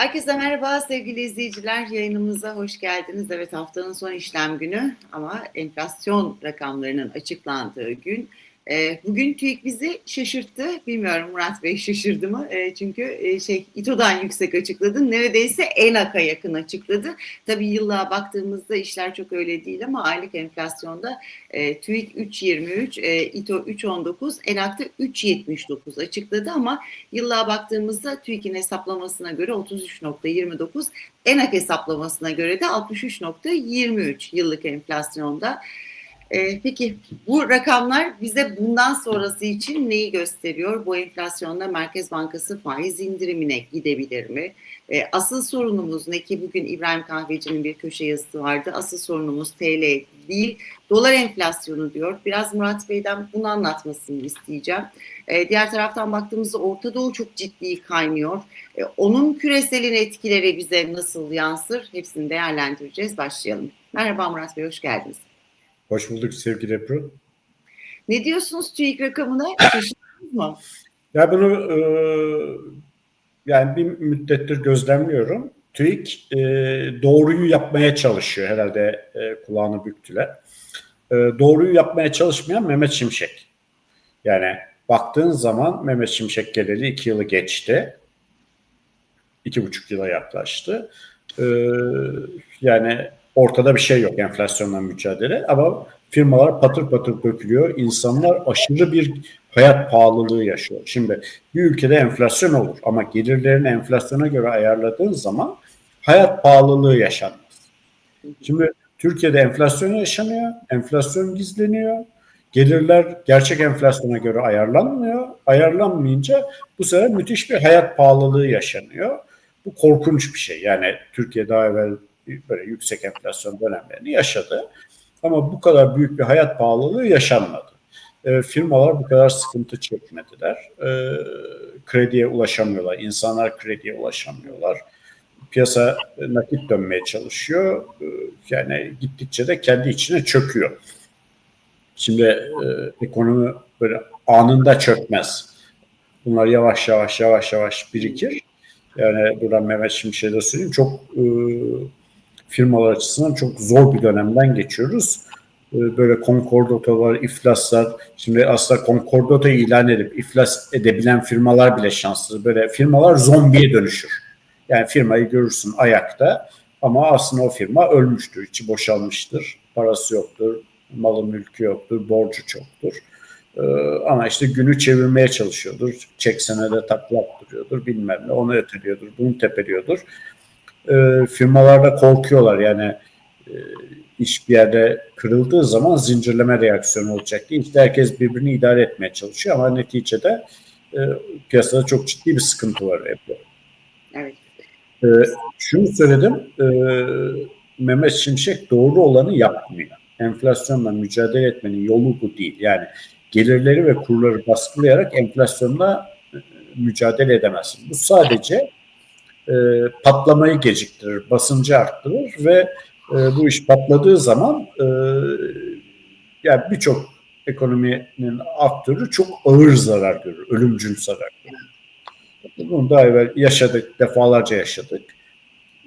Herkese merhaba sevgili izleyiciler. Yayınımıza hoş geldiniz. Evet haftanın son işlem günü ama enflasyon rakamlarının açıklandığı gün. E, bugün TÜİK bizi şaşırttı. Bilmiyorum Murat Bey şaşırdı mı? E, çünkü e, şey İTO'dan yüksek açıkladı. Neredeyse ENAK'a yakın açıkladı. Tabii yıllığa baktığımızda işler çok öyle değil ama aylık enflasyonda e, TÜİK 3.23, e, İTO 3.19, ENAK'ta 3.79 açıkladı ama yıllığa baktığımızda TÜİK'in hesaplamasına göre 33.29, ENAK hesaplamasına göre de 63.23 yıllık enflasyonda. Ee, peki bu rakamlar bize bundan sonrası için neyi gösteriyor? Bu enflasyonda Merkez Bankası faiz indirimine gidebilir mi? Ee, asıl sorunumuz ne ki bugün İbrahim Kahveci'nin bir köşe yazısı vardı. Asıl sorunumuz TL değil, dolar enflasyonu diyor. Biraz Murat Bey'den bunu anlatmasını isteyeceğim. Ee, diğer taraftan baktığımızda Orta Doğu çok ciddi kaynıyor. Ee, onun küreselin etkileri bize nasıl yansır? Hepsini değerlendireceğiz. Başlayalım. Merhaba Murat Bey, hoş geldiniz. Hoş bulduk sevgili Ebru. Ne diyorsunuz TÜİK rakamına? Mı? Ya bunu e, yani bir müddettir gözlemliyorum. TÜİK e, doğruyu yapmaya çalışıyor. Herhalde e, kulağını büktüler. E, doğruyu yapmaya çalışmayan Mehmet Şimşek. Yani baktığın zaman Mehmet Şimşek geleli iki yılı geçti. İki buçuk yıla yaklaştı. E, yani ortada bir şey yok enflasyonla mücadele ama firmalar patır patır dökülüyor. İnsanlar aşırı bir hayat pahalılığı yaşıyor. Şimdi bir ülkede enflasyon olur ama gelirlerini enflasyona göre ayarladığın zaman hayat pahalılığı yaşanmaz. Şimdi Türkiye'de enflasyon yaşanıyor, enflasyon gizleniyor. Gelirler gerçek enflasyona göre ayarlanmıyor. Ayarlanmayınca bu sefer müthiş bir hayat pahalılığı yaşanıyor. Bu korkunç bir şey. Yani Türkiye daha evvel böyle yüksek enflasyon dönemlerini yaşadı. Ama bu kadar büyük bir hayat pahalılığı yaşanmadı. E, firmalar bu kadar sıkıntı çekmediler. E, krediye ulaşamıyorlar. İnsanlar krediye ulaşamıyorlar. Piyasa nakit dönmeye çalışıyor. E, yani gittikçe de kendi içine çöküyor. Şimdi e, ekonomi böyle anında çökmez. Bunlar yavaş yavaş yavaş yavaş birikir. Yani buradan Mehmet Şimşek'e de söyleyeyim. Çok e, firmalar açısından çok zor bir dönemden geçiyoruz. Ee, böyle konkordotalar, iflaslar. Şimdi aslında konkordota ilan edip iflas edebilen firmalar bile şanslı. Böyle firmalar zombiye dönüşür. Yani firmayı görürsün ayakta ama aslında o firma ölmüştür, içi boşalmıştır, parası yoktur, malı mülkü yoktur, borcu çoktur. Ee, ama işte günü çevirmeye çalışıyordur, çek senede takla attırıyordur, bilmem ne, onu öteliyordur, bunu tepeliyordur e, firmalarda korkuyorlar yani e, iş bir yerde kırıldığı zaman zincirleme reaksiyonu olacak diye işte herkes birbirini idare etmeye çalışıyor ama neticede e, piyasada çok ciddi bir sıkıntı var hep. Evet. E, şunu söyledim e, Mehmet Şimşek doğru olanı yapmıyor. Enflasyonla mücadele etmenin yolu bu değil. Yani gelirleri ve kurları baskılayarak enflasyonla e, mücadele edemezsin. Bu sadece e, patlamayı geciktirir, basıncı arttırır ve e, bu iş patladığı zaman e, yani birçok ekonominin aktörü çok ağır zarar görür, ölümcül zarar görür. Bunu daha evvel yaşadık, defalarca yaşadık.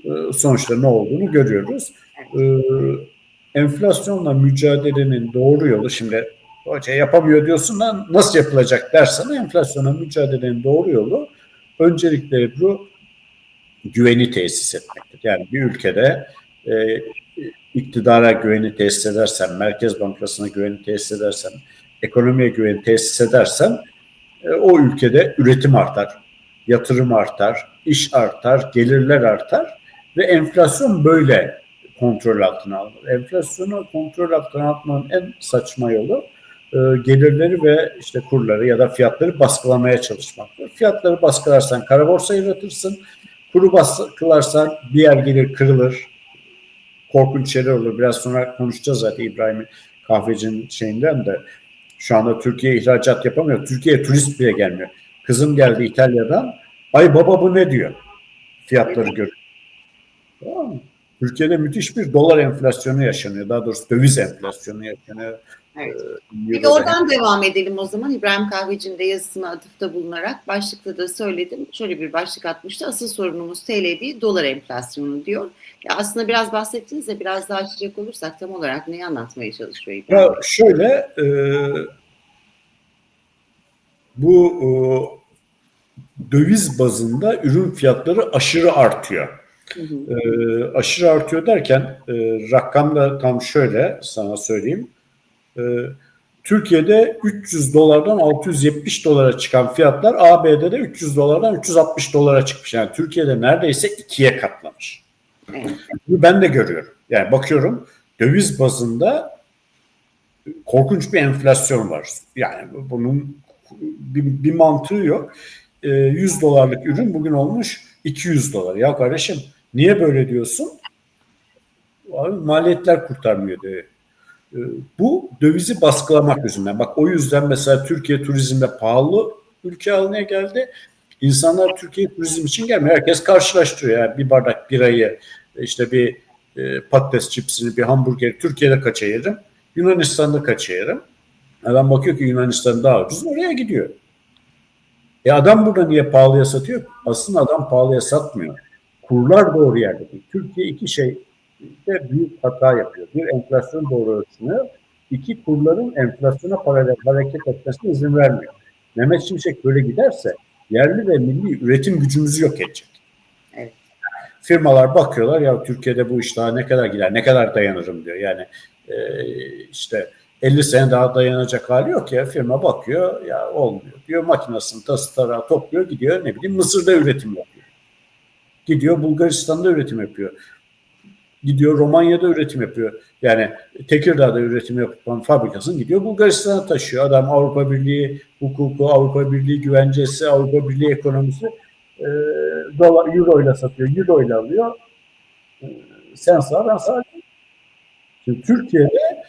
E, sonuçta ne olduğunu görüyoruz. E, enflasyonla mücadelenin doğru yolu şimdi hoca yapamıyor diyorsun da nasıl yapılacak dersen enflasyona mücadelenin doğru yolu öncelikle bu güveni tesis etmektir. Yani bir ülkede e, iktidara güveni tesis edersen, Merkez Bankası'na güveni tesis edersen, ekonomiye güveni tesis edersen e, o ülkede üretim artar, yatırım artar, iş artar, gelirler artar ve enflasyon böyle kontrol altına alınır. Enflasyonu kontrol altına almanın en saçma yolu e, gelirleri ve işte kurları ya da fiyatları baskılamaya çalışmaktır. Fiyatları baskılarsan kara borsa yaratırsın, Kuru baskılarsan bir yer gelir kırılır. Korkunç şeyler olur. Biraz sonra konuşacağız zaten İbrahim kahvecinin şeyinden de. Şu anda Türkiye ihracat yapamıyor. Türkiye turist bile gelmiyor. Kızım geldi İtalya'dan. Ay baba bu ne diyor? Fiyatları görüyor. Tamam Türkiye'de müthiş bir dolar enflasyonu yaşanıyor. Daha doğrusu döviz enflasyonu yaşanıyor. Evet. Ee, Peki oradan devam edelim o zaman. İbrahim Kahveci'nin de yazısına atıfta bulunarak başlıkta da söyledim. Şöyle bir başlık atmıştı. Asıl sorunumuz TL değil dolar enflasyonu diyor. Ya aslında biraz bahsettiniz de biraz daha açacak olursak tam olarak neyi anlatmaya çalışıyor İbrahim? Ya şöyle e, bu e, döviz bazında ürün fiyatları aşırı artıyor. Hı hı. E, aşırı artıyor derken e, rakam da tam şöyle sana söyleyeyim. E, Türkiye'de 300 dolardan 670 dolara çıkan fiyatlar ABD'de 300 dolardan 360 dolara çıkmış. Yani Türkiye'de neredeyse ikiye katlamış. Evet. Bunu ben de görüyorum. Yani bakıyorum döviz bazında korkunç bir enflasyon var. Yani bunun bir, bir mantığı yok. E, 100 dolarlık ürün bugün olmuş 200 dolar. Ya kardeşim niye böyle diyorsun? Abi, maliyetler kurtarmıyor diyor. E, bu dövizi baskılamak yüzünden. Bak o yüzden mesela Türkiye turizmde pahalı ülke haline geldi. İnsanlar Türkiye turizm için gelmiyor. Herkes karşılaştırıyor. Yani bir bardak birayı, işte bir e, patates çipsini, bir hamburgeri Türkiye'de kaça yerim? Yunanistan'da kaça yerim? Adam bakıyor ki Yunanistan daha ucuz, oraya gidiyor. E adam burada niye pahalıya satıyor? Aslında adam pahalıya satmıyor. Kurlar doğru yerde değil. Türkiye iki şey de büyük hata yapıyor. Bir enflasyon doğru ölçmüyor. İki kurların enflasyona paralel hareket etmesine izin vermiyor. Mehmet Şimşek böyle giderse yerli ve milli üretim gücümüzü yok edecek. Evet. Firmalar bakıyorlar ya Türkiye'de bu iş daha ne kadar gider, ne kadar dayanırım diyor. Yani e, işte 50 sene daha dayanacak hali yok ya. Firma bakıyor ya olmuyor diyor. Makinesini tası tarağı topluyor gidiyor ne bileyim Mısır'da üretim yapıyor. Gidiyor Bulgaristan'da üretim yapıyor. Gidiyor Romanya'da üretim yapıyor. Yani Tekirdağ'da üretim yapan fabrikasını gidiyor Bulgaristan'a taşıyor. Adam Avrupa Birliği hukuku, Avrupa Birliği güvencesi, Avrupa Birliği ekonomisi e, dolar, euro ile satıyor, euro ile alıyor. E, sen sağ, ben sağ. Türkiye'de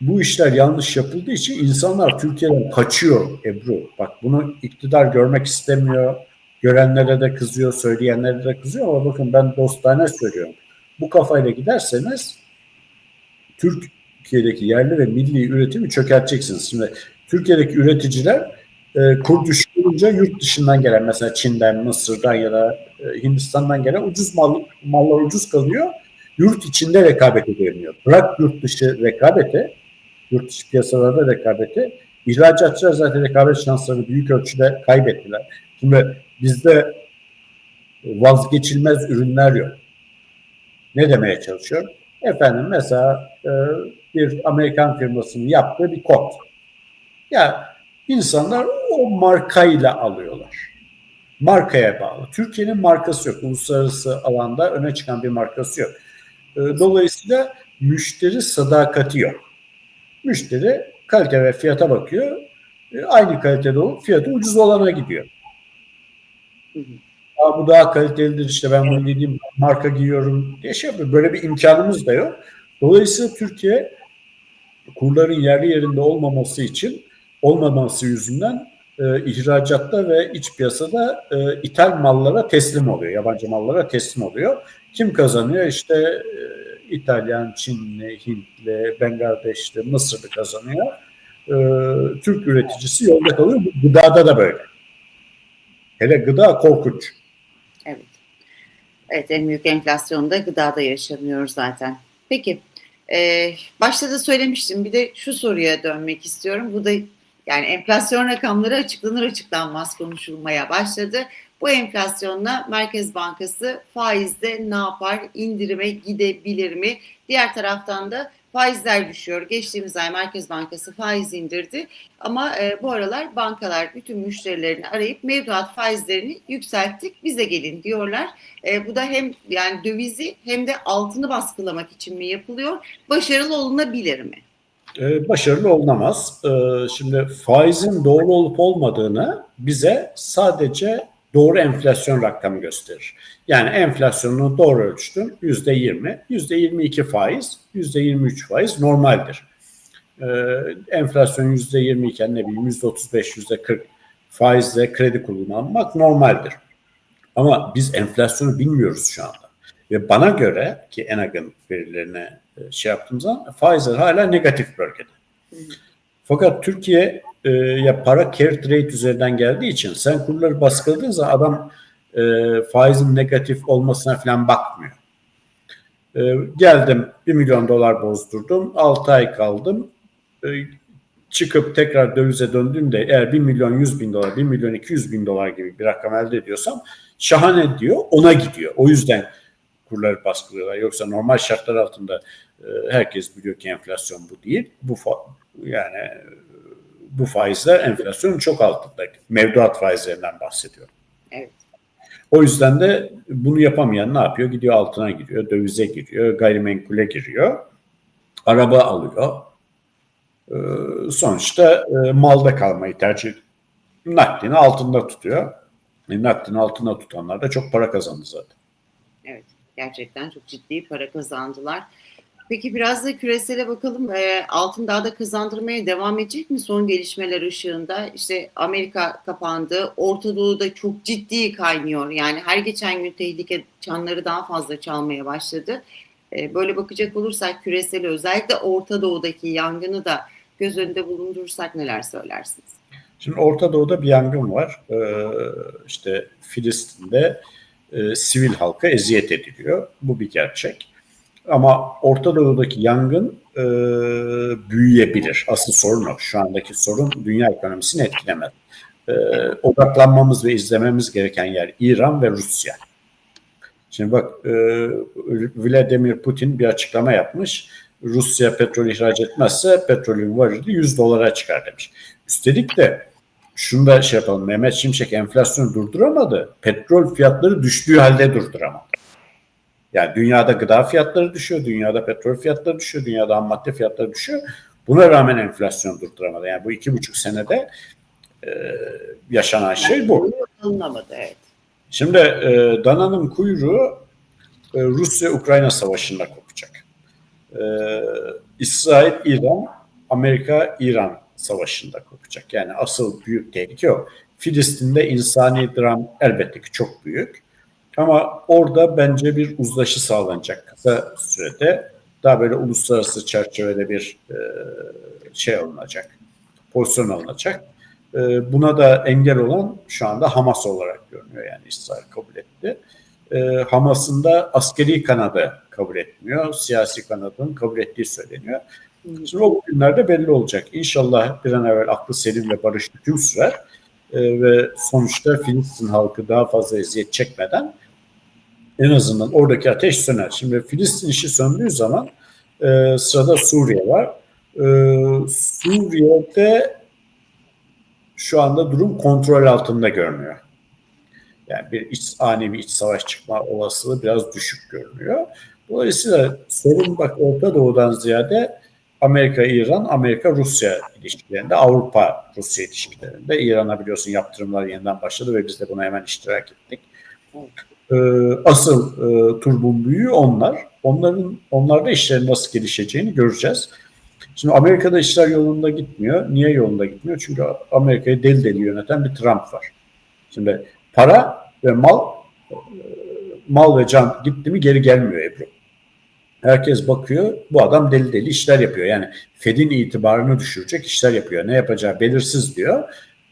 bu işler yanlış yapıldığı için insanlar Türkiye'den kaçıyor Ebru. Bak bunu iktidar görmek istemiyor. Görenlere de kızıyor, söyleyenlere de kızıyor ama bakın ben dostane söylüyorum. Bu kafayla giderseniz Türkiye'deki yerli ve milli üretimi çökerteceksiniz. Şimdi Türkiye'deki üreticiler e, kur düşürünce yurt dışından gelen mesela Çin'den, Mısır'dan ya da e, Hindistan'dan gelen ucuz mal, mallar ucuz kalıyor. Yurt içinde rekabet edemiyor. Bırak yurt dışı rekabete, yurt dışı piyasalarda rekabeti. İhracatçılar zaten rekabet şanslarını büyük ölçüde kaybettiler. Şimdi bizde vazgeçilmez ürünler yok. Ne demeye çalışıyor? Efendim mesela e, bir Amerikan firmasının yaptığı bir kot. Ya insanlar o markayla alıyorlar. Markaya bağlı. Türkiye'nin markası yok. Uluslararası alanda öne çıkan bir markası yok. E, dolayısıyla müşteri sadakati yok. Müşteri kalite ve fiyata bakıyor. E, aynı kalitede olup fiyatı ucuz olana gidiyor. Hı hı. Aa, bu daha kalitelidir işte ben bunu giydiğim marka giyiyorum diye şey yapıyor. Böyle bir imkanımız da yok. Dolayısıyla Türkiye kurların yerli yerinde olmaması için olmaması yüzünden e, ihracatta ve iç piyasada e, ithal mallara teslim oluyor. Yabancı mallara teslim oluyor. Kim kazanıyor? İşte e, İtalyan, Çinli, Hintli, Bangladeşli, Mısırlı kazanıyor. E, Türk üreticisi yolda kalıyor. Gıdada da böyle. Hele gıda korkunç. Evet. Evet en büyük enflasyonda gıdada yaşanıyor zaten. Peki e, başta da söylemiştim bir de şu soruya dönmek istiyorum. Bu da yani enflasyon rakamları açıklanır açıklanmaz konuşulmaya başladı. Bu enflasyonla Merkez Bankası faizde ne yapar? İndirime gidebilir mi? Diğer taraftan da faizler düşüyor. Geçtiğimiz ay Merkez Bankası faiz indirdi. Ama e, bu aralar bankalar bütün müşterilerini arayıp mevduat faizlerini yükselttik bize gelin diyorlar. E, bu da hem yani dövizi hem de altını baskılamak için mi yapılıyor? Başarılı olunabilir mi? Ee, başarılı olunamaz. Ee, şimdi faizin doğru olup olmadığını bize sadece doğru enflasyon rakamı gösterir. Yani enflasyonunu doğru ölçtün yüzde yirmi, yüzde yirmi iki faiz, yüzde yirmi üç faiz normaldir. Ee, enflasyon yüzde yirmi iken ne bileyim yüzde otuz beş, yüzde kırk faizle kredi kullanmak normaldir. Ama biz enflasyonu bilmiyoruz şu anda. Ve bana göre ki Enag'ın verilerine e, şey yaptığım zaman faizler hala negatif bölgede. Fakat Türkiye e, ya para carry trade üzerinden geldiği için sen kurları baskıladığın zaman adam e, faizin negatif olmasına falan bakmıyor. E, geldim 1 milyon dolar bozdurdum. 6 ay kaldım. E, çıkıp tekrar dövize döndüğümde eğer 1 milyon 100 bin dolar, 1 milyon 200 bin dolar gibi bir rakam elde ediyorsam şahane diyor ona gidiyor. O yüzden kurları baskılıyorlar. Yoksa normal şartlar altında e, herkes biliyor ki enflasyon bu değil. Bu yani bu faizler enflasyonun çok altında. Mevduat faizlerinden bahsediyorum. Evet. O yüzden de bunu yapamayan ne yapıyor? Gidiyor altına giriyor, dövize giriyor, gayrimenkule giriyor, araba alıyor. Ee, sonuçta e, malda kalmayı tercih. Nakdini altında tutuyor. E, nakdini altında tutanlar da çok para kazandı zaten. Evet, gerçekten çok ciddi para kazandılar. Peki biraz da küresele bakalım. E, altın daha da kazandırmaya devam edecek mi son gelişmeler ışığında? İşte Amerika kapandı, Orta Doğu'da çok ciddi kaynıyor. Yani her geçen gün tehlike çanları daha fazla çalmaya başladı. E, böyle bakacak olursak küresel özellikle Orta Doğu'daki yangını da göz önünde bulundurursak neler söylersiniz? Şimdi Orta Doğu'da bir yangın var. Ee, işte Filistin'de e, sivil halka eziyet ediliyor. Bu bir gerçek. Ama Orta Doğu'daki yangın e, büyüyebilir. Asıl sorun o. Şu andaki sorun dünya ekonomisini etkilemez. E, odaklanmamız ve izlememiz gereken yer İran ve Rusya. Şimdi bak e, Vladimir Putin bir açıklama yapmış. Rusya petrol ihraç etmezse petrolün varili 100 dolara çıkar demiş. Üstelik de şunu da şey yapalım. Mehmet Şimşek enflasyonu durduramadı. Petrol fiyatları düştüğü halde durduramadı. Yani dünyada gıda fiyatları düşüyor, dünyada petrol fiyatları düşüyor, dünyada ham madde fiyatları düşüyor. Buna rağmen enflasyon durduramadı. Yani bu iki buçuk senede e, yaşanan şey bu. Alınamadı, evet. Şimdi e, dananın kuyruğu e, Rusya-Ukrayna savaşında kopacak. E, İsrail, İran, Amerika, İran savaşında kopacak. Yani asıl büyük tehlike o. Filistin'de insani dram elbette ki çok büyük. Ama orada bence bir uzlaşı sağlanacak kısa sürede. Daha böyle uluslararası çerçevede bir e, şey alınacak, pozisyon alınacak. E, buna da engel olan şu anda Hamas olarak görünüyor. Yani İsrail kabul etti. E, Hamas'ın da askeri kanadı kabul etmiyor. Siyasi kanadının kabul ettiği söyleniyor. Şimdi o günlerde belli olacak. İnşallah bir an evvel aklı selim ve barış hüküm sürer. E, ve sonuçta Filistin halkı daha fazla eziyet çekmeden en azından oradaki ateş söner. Şimdi Filistin işi söndüğü zaman e, sırada Suriye var. E, Suriye'de şu anda durum kontrol altında görünüyor. Yani bir iç, ani bir iç savaş çıkma olasılığı biraz düşük görünüyor. Dolayısıyla sorun bak Orta Doğu'dan ziyade Amerika-İran, Amerika-Rusya ilişkilerinde, Avrupa-Rusya ilişkilerinde. İran'a biliyorsun yaptırımlar yeniden başladı ve biz de buna hemen iştirak ettik. Ee, asıl e, turbun büyüğü onlar. Onların onlarda işlerin nasıl gelişeceğini göreceğiz. Şimdi Amerika'da işler yolunda gitmiyor. Niye yolunda gitmiyor? Çünkü Amerika'yı deli deli yöneten bir Trump var. Şimdi para ve mal e, mal ve can gitti mi geri gelmiyor Ebru. Herkes bakıyor bu adam deli deli işler yapıyor. Yani Fed'in itibarını düşürecek işler yapıyor. Ne yapacağı belirsiz diyor.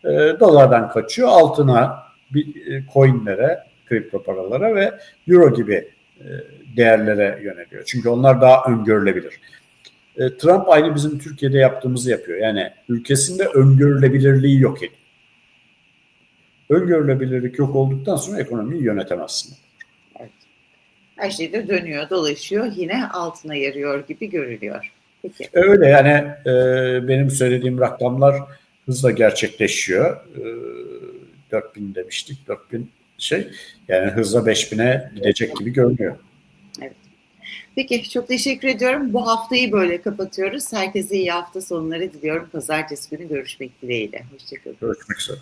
E, dolardan kaçıyor altına, bir, e, coinlere, kripto paralara ve euro gibi e, değerlere yöneliyor. Çünkü onlar daha öngörülebilir. E, Trump aynı bizim Türkiye'de yaptığımızı yapıyor. Yani ülkesinde öngörülebilirliği yok ediyor. Öngörülebilirlik yok olduktan sonra ekonomiyi yönetemezsin. Evet. Her şey de dönüyor, dolaşıyor. Yine altına yarıyor gibi görülüyor. Peki. Öyle yani e, benim söylediğim rakamlar hızla gerçekleşiyor. E, 4000 demiştik. 4000 şey yani hızla 5000'e gidecek gibi görünüyor. Evet. Peki çok teşekkür ediyorum. Bu haftayı böyle kapatıyoruz. Herkese iyi hafta sonları diliyorum. Pazartesi günü görüşmek dileğiyle. Hoşçakalın. Görüşmek üzere.